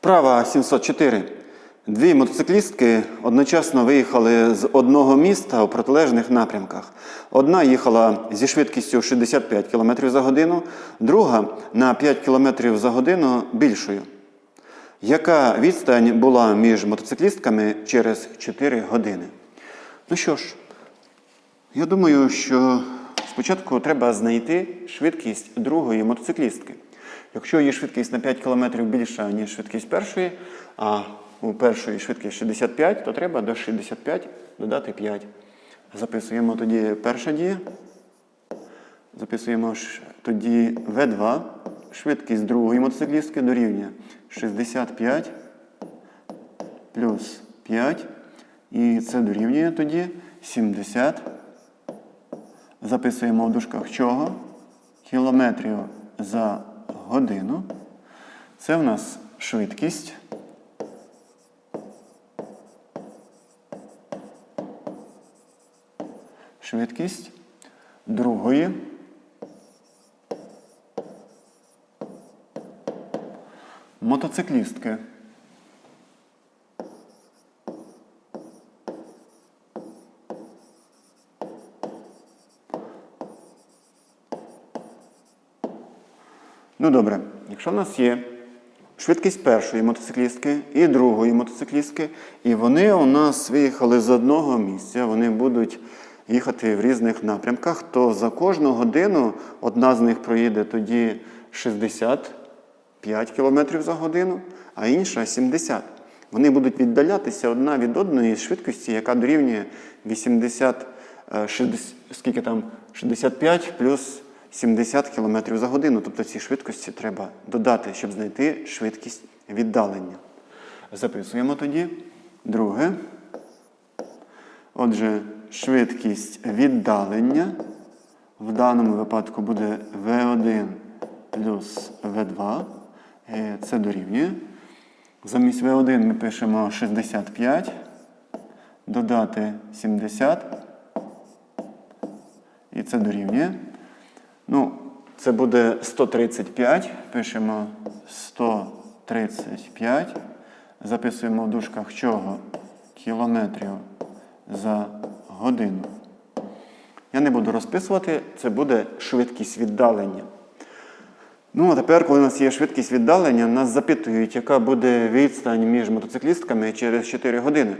Вправа 704. Дві мотоциклістки одночасно виїхали з одного міста у протилежних напрямках. Одна їхала зі швидкістю 65 км за годину, друга на 5 км за годину більшою. Яка відстань була між мотоциклістками через 4 години? Ну що ж, я думаю, що спочатку треба знайти швидкість другої мотоциклістки. Якщо її швидкість на 5 км більша, ніж швидкість першої, а у першої швидкість 65, то треба до 65 додати 5. Записуємо тоді перша дія. Записуємо тоді В2. Швидкість другої мотоциклістки дорівнює 65 плюс 5. І це дорівнює тоді 70. Записуємо в дужках чого? Кілометрів за годину. Це в нас швидкість. Швидкість другої. Мотоциклістки. Ну добре, якщо в нас є швидкість першої мотоциклістки і другої мотоциклістки, і вони у нас виїхали з одного місця, вони будуть їхати в різних напрямках, то за кожну годину одна з них проїде тоді 65 км за годину, а інша 70. Вони будуть віддалятися одна від одної з швидкості, яка дорівнює 80, е, 60, скільки там, 65 плюс 70 км за годину. Тобто ці швидкості треба додати, щоб знайти швидкість віддалення. Записуємо тоді. Друге. Отже, швидкість віддалення в даному випадку буде V1 плюс V2. Е, Це дорівнює. Замість V1 ми пишемо 65, додати 70. І це дорівнює. Ну, це буде 135. Пишемо 135. Записуємо в дужках чого? Кілометрів за годину. Я не буду розписувати, це буде швидкість віддалення. Ну, а тепер, коли у нас є швидкість віддалення, нас запитують, яка буде відстань між мотоциклістками через 4 години.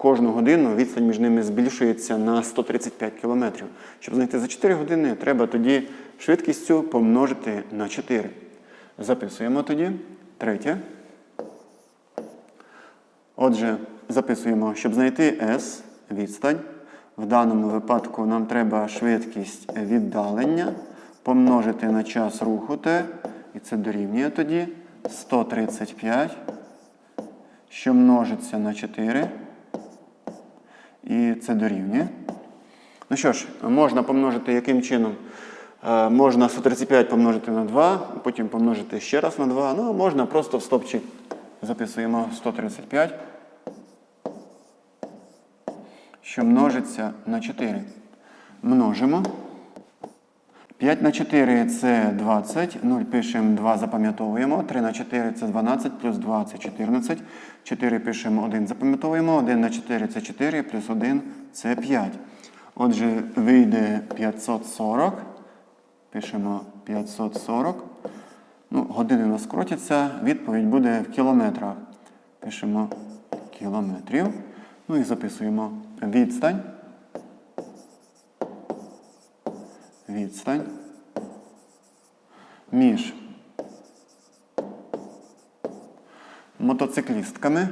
Кожну годину відстань між ними збільшується на 135 км. Щоб знайти за 4 години, треба тоді швидкістю помножити на 4. Записуємо тоді. Третє. Отже, записуємо, щоб знайти S, відстань. В даному випадку нам треба швидкість віддалення помножити на час руху T, і це дорівнює тоді 135, що множиться на 4. І це дорівнює. Ну що ж, можна помножити яким чином? Е, Можна 135 помножити на 2, потім помножити ще раз на 2. Ну, а можна просто в стопчик записуємо 135, що множиться на 4. Множимо. 5 на 4 це 20, 0 пишемо 2, запам'ятовуємо. 3 на 4 це 12, плюс 2 це 14. 4 пишемо 1, запам'ятовуємо. 1 на 4 це 4, плюс 1 це 5. Отже, вийде 540. Пишемо 540. Ну, години у нас крутяться. Відповідь буде в кілометрах. Пишемо кілометрів. Ну і записуємо відстань. Відстань між мотоциклістками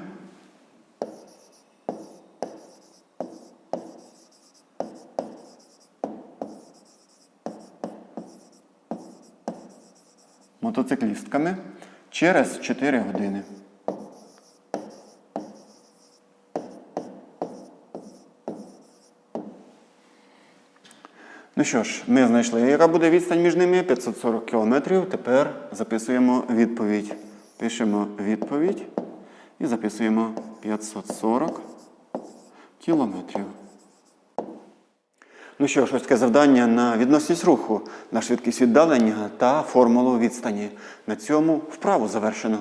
мотоциклістками через 4 години. Ну що ж, ми знайшли, яка буде відстань між ними 540 кілометрів. Тепер записуємо відповідь. Пишемо відповідь і записуємо 540 кілометрів. Ну що ж, ось таке завдання на відносність руху, на швидкість віддалення та формулу відстані. На цьому вправу завершено.